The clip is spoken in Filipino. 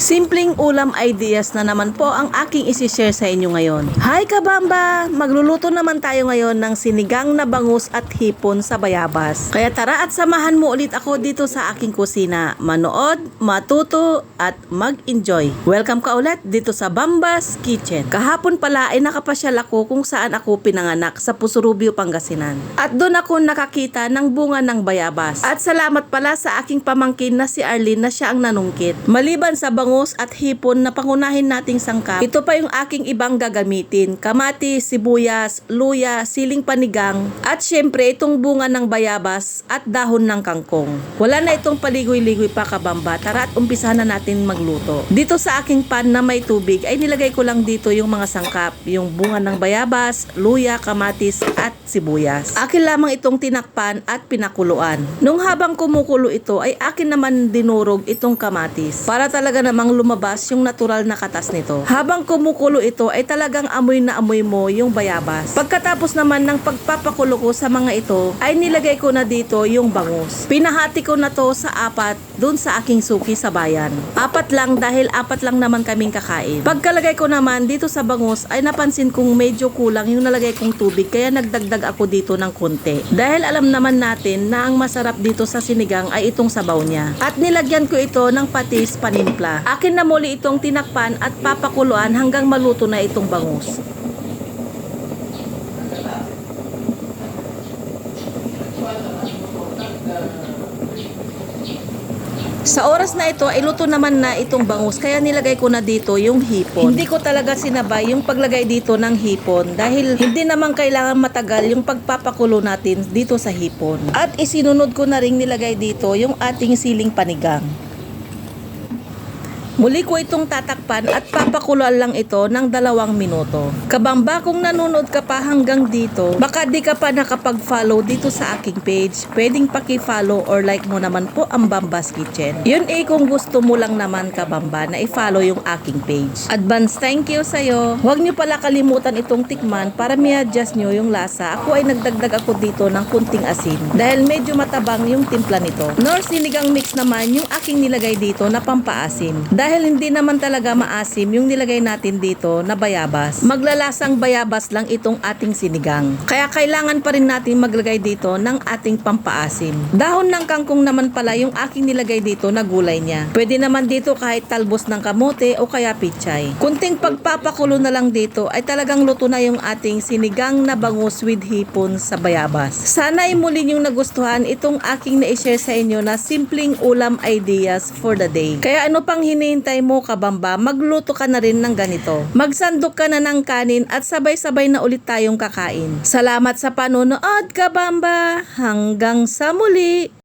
Simpleng ulam ideas na naman po ang aking isishare sa inyo ngayon. Hi kabamba! Magluluto naman tayo ngayon ng sinigang na bangus at hipon sa bayabas. Kaya tara at samahan mo ulit ako dito sa aking kusina. Manood, matuto at mag-enjoy. Welcome ka ulit dito sa Bambas Kitchen. Kahapon pala ay nakapasyal ako kung saan ako pinanganak sa Pusurubio, Pangasinan. At doon ako nakakita ng bunga ng bayabas. At salamat pala sa aking pamangkin na si Arlene na siya ang nanungkit. Maliban sa bangus at hipon na pangunahin nating sangkap, ito pa yung aking ibang gagamitin. Kamatis, sibuyas, luya, siling panigang, at syempre itong bunga ng bayabas at dahon ng kangkong. Wala na itong paligoy-ligoy pa kabamba. Tara at umpisahan na natin magluto. Dito sa aking pan na may tubig ay nilagay ko lang dito yung mga sangkap, yung bunga ng bayabas, luya, kamatis at sibuyas. Akin lamang itong tinakpan at pinakuluan. Nung habang kumukulo ito ay akin naman dinurog itong kamatis para talaga namang lumabas yung natural na katas nito. Habang kumukulo ito ay talagang amoy na amoy mo yung bayabas. Pagkatapos naman ng pagpapakulo ko sa mga ito ay nilagay ko na dito yung bangus. Pinahati ko na to sa apat dun sa aking suki sa bayan. Apat lang dahil apat lang naman kaming kakain. Pagkalagay ko naman dito sa bangus ay napansin kong medyo kulang yung nalagay kong tubig kaya nagdagdag ako dito ng konti. Dahil alam naman natin na ang masarap dito sa sinigang ay itong sabaw niya. At nilagyan ko ito ng patis panimpla. Akin na muli itong tinakpan at papakuluan hanggang maluto na itong bangus. Sa oras na ito, ay luto naman na itong bangus, kaya nilagay ko na dito yung hipon. Hindi ko talaga sinabay yung paglagay dito ng hipon dahil hindi naman kailangan matagal yung pagpapakulo natin dito sa hipon. At isinunod ko na rin nilagay dito yung ating siling panigang. Muli ko itong tatakpan at papakuluan lang ito ng dalawang minuto. Kabamba kung nanonood ka pa hanggang dito, baka di ka pa nakapag-follow dito sa aking page, pwedeng paki-follow or like mo naman po ang Bambas Kitchen. Yun eh kung gusto mo lang naman kabamba na i-follow yung aking page. Advance thank you sa'yo. Huwag niyo pala kalimutan itong tikman para mi-adjust nyo yung lasa. Ako ay nagdagdag ako dito ng kunting asin dahil medyo matabang yung timpla nito. Nor sinigang mix naman yung aking nilagay dito na pampaasim. Dahil hindi naman talaga maasim yung nilagay natin dito na bayabas. Maglalasang bayabas lang itong ating sinigang. Kaya kailangan pa rin natin maglagay dito ng ating pampaasim. Dahon ng kangkong naman pala yung aking nilagay dito na gulay niya. Pwede naman dito kahit talbos ng kamote o kaya pichay. Kunting pagpapakulo na lang dito ay talagang luto na yung ating sinigang na bangus with hipon sa bayabas. Sana ay muli niyong nagustuhan itong aking na-share sa inyo na simpleng ulam ideas for the day. Kaya ano pang hinihintay mo kabamba, magluto ka na rin ng ganito. Magsandok ka na ng kanin at sabay-sabay na ulit tayong kakain. Salamat sa panonood kabamba. Hanggang sa muli.